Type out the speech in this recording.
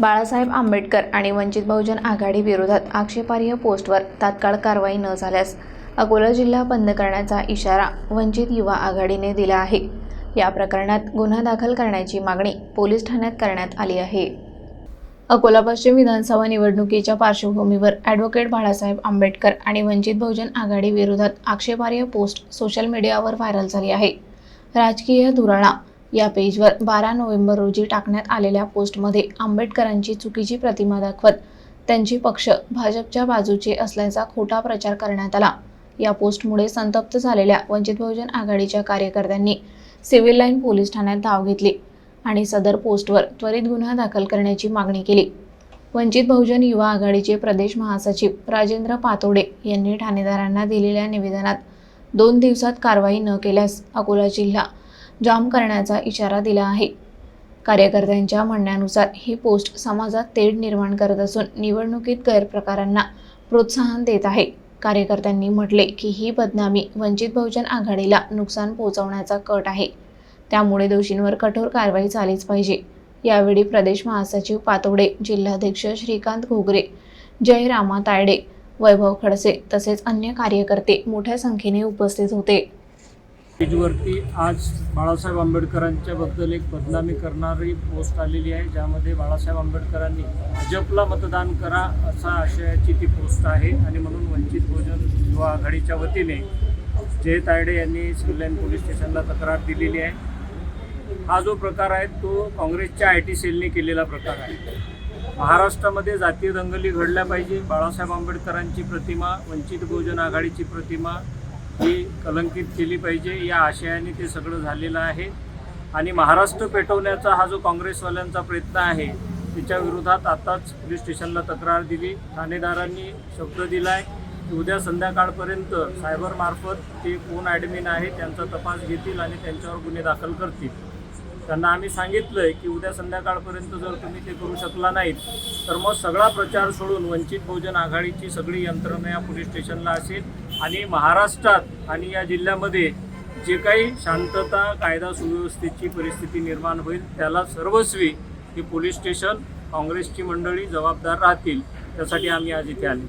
बाळासाहेब आंबेडकर आणि वंचित बहुजन आघाडी विरोधात आक्षेपार्ह पोस्टवर तात्काळ कारवाई न झाल्यास अकोला जिल्हा बंद करण्याचा इशारा वंचित युवा आघाडीने दिला आहे. या प्रकरणात गुन्हा दाखल करण्याची मागणी पोलीस ठाण्यात करण्यात आली आहे. अकोला पश्चिम विधानसभा निवडणुकीच्या पार्श्वभूमीवर ॲडव्होकेट बाळासाहेब आंबेडकर आणि वंचित बहुजन आघाडी विरोधात आक्षेपार्ह पोस्ट सोशल मीडियावर व्हायरल झाली आहे. राजकीय धुराळा या पेजवर बारा नोव्हेंबर रोजी टाकण्यात आलेल्या पोस्टमध्ये आंबेडकरांची चुकीची प्रतिमा दाखवत त्यांची पक्ष भाजपच्या बाजूचे असल्याचा खोटा प्रचार करण्यात आला. या पोस्टमुळे संतप्त झालेल्या वंचित बहुजन आघाडीच्या कार्यकर्त्यांनी सिव्हिल लाईन पोलीस ठाण्यात धाव घेतली आणि सदर पोस्टवर त्वरित गुन्हा दाखल करण्याची मागणी केली. वंचित बहुजन युवा आघाडीचे प्रदेश महासचिव राजेंद्र पातोडे यांनी ठाणेदारांना दिलेल्या निवेदनात दोन दिवसात कारवाई न केल्यास अकोला जिल्हा जाम करण्याचा इशारा दिला आहे. कार्यकर्त्यांच्या म्हणण्यानुसार ही पोस्ट समाजात तेढ निर्माण करत असून निवडणुकीत गैरप्रकारांना प्रोत्साहन देत आहे. कार्यकर्त्यांनी म्हटले की ही बदनामी वंचित बहुजन आघाडीला नुकसान पोहोचवण्याचा कट आहे. त्यामुळे दोषींवर कठोर कारवाई झालीच पाहिजे. यावेळी प्रदेश महासचिव पातोडे जिल्हाध्यक्ष श्रीकांत घोगरे जयरामा तायडे वैभव खडसे तसेच अन्य कार्यकर्ते मोठ्या संख्येने उपस्थित होते. पेजवरती आज बाळासाहेब आंबेडकरांच्या बद्दल एक बदनामी करणारी पोस्ट आलेली आहे ज्यामध्ये बाळासाहेब आंबेडकरांनी भाजपला मतदान करा असा आशयाची ती पोस्ट आहे. आणि म्हणून वंचित बहुजन युवा आघाडीच्या वतीने जय तायडे यांनी सिव्हिल पोलीस स्टेशनला तक्रार दिलेली आहे. हा जो प्रकार आहे तो काँग्रेसच्या आय टी सेलने केलेला प्रकार आहे. महाराष्ट्रामध्ये जातीय दंगली घडल्या पाहिजे. बाळासाहेब आंबेडकरांची प्रतिमा वंचित बहुजन आघाडीची प्रतिमा ही कलंकित केली पाहिजे. या आशयाने ते सगळं झालेलं आहे. आणि महाराष्ट्र पेटवण्याचा हा जो काँग्रेसवाल्यांचा प्रयत्न आहे त्याच्या विरोधात आताच पोलीस स्टेशनला तक्रार दिली. ठाणेदारांनी शब्द दिला आहे की उद्या संध्याकाळपर्यंत सायबरमार्फत ते कोण ॲडमिन आहे त्यांचा तपास घेतील आणि त्यांच्यावर गुन्हे दाखल करतील. त्यांना आम्ही सांगितलं आहे की उद्या संध्याकाळपर्यंत जर तुम्ही ते करू शकला नाहीत तर मग सगळा प्रचार सोडून वंचित बहुजन आघाडीची सगळी यंत्रणा या पोलीस स्टेशनला असेल. आणि महाराष्ट्रात आणि या जिल्ह्यामध्ये जे काही शांतता कायदा सुव्यवस्थेची परिस्थिती निर्माण होईल त्याला सर्वस्वी हे पोलीस स्टेशन काँग्रेसची मंडळी जबाबदार राहतील त्यासाठी आम्ही आज इथे आले